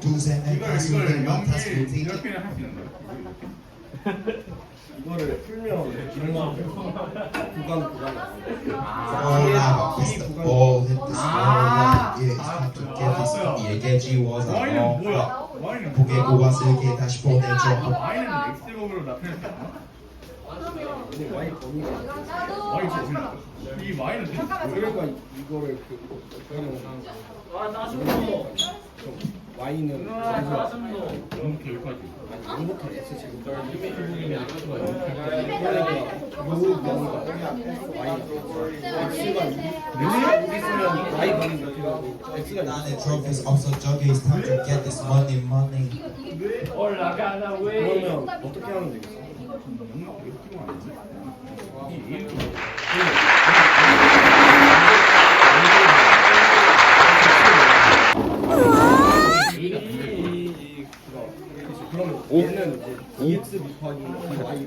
두세 네 이걸 다섯 이걸 네 다섯 영리 네 이렇게는 할수 있는 거야. 이거를 풀면 식으로 구간 구간 All the the 아. score. Yeah, it's time to get this. 알았어요. 얘게 지워서 와인은 어, 뭐야? 와인은 보게 뭐야? 고와슬게 다시 보내줘. 와인은 수 있나? 근데 와이 범위가 와인 자신 이 와인은 그러니까 이거를 그그 와인은 너무 개울까지. 아니 0부터 S 제곱 그러니까 요 명과 와이 X가 있으면 이렇게 되고 X가 나는 trophies 없어 저기 it's time to get this money money. 올라가나 왜? 그러면 어떻게 하면 되겠어? 이렇게? 이 그러면 얘는 이제 EX 곱하기 Y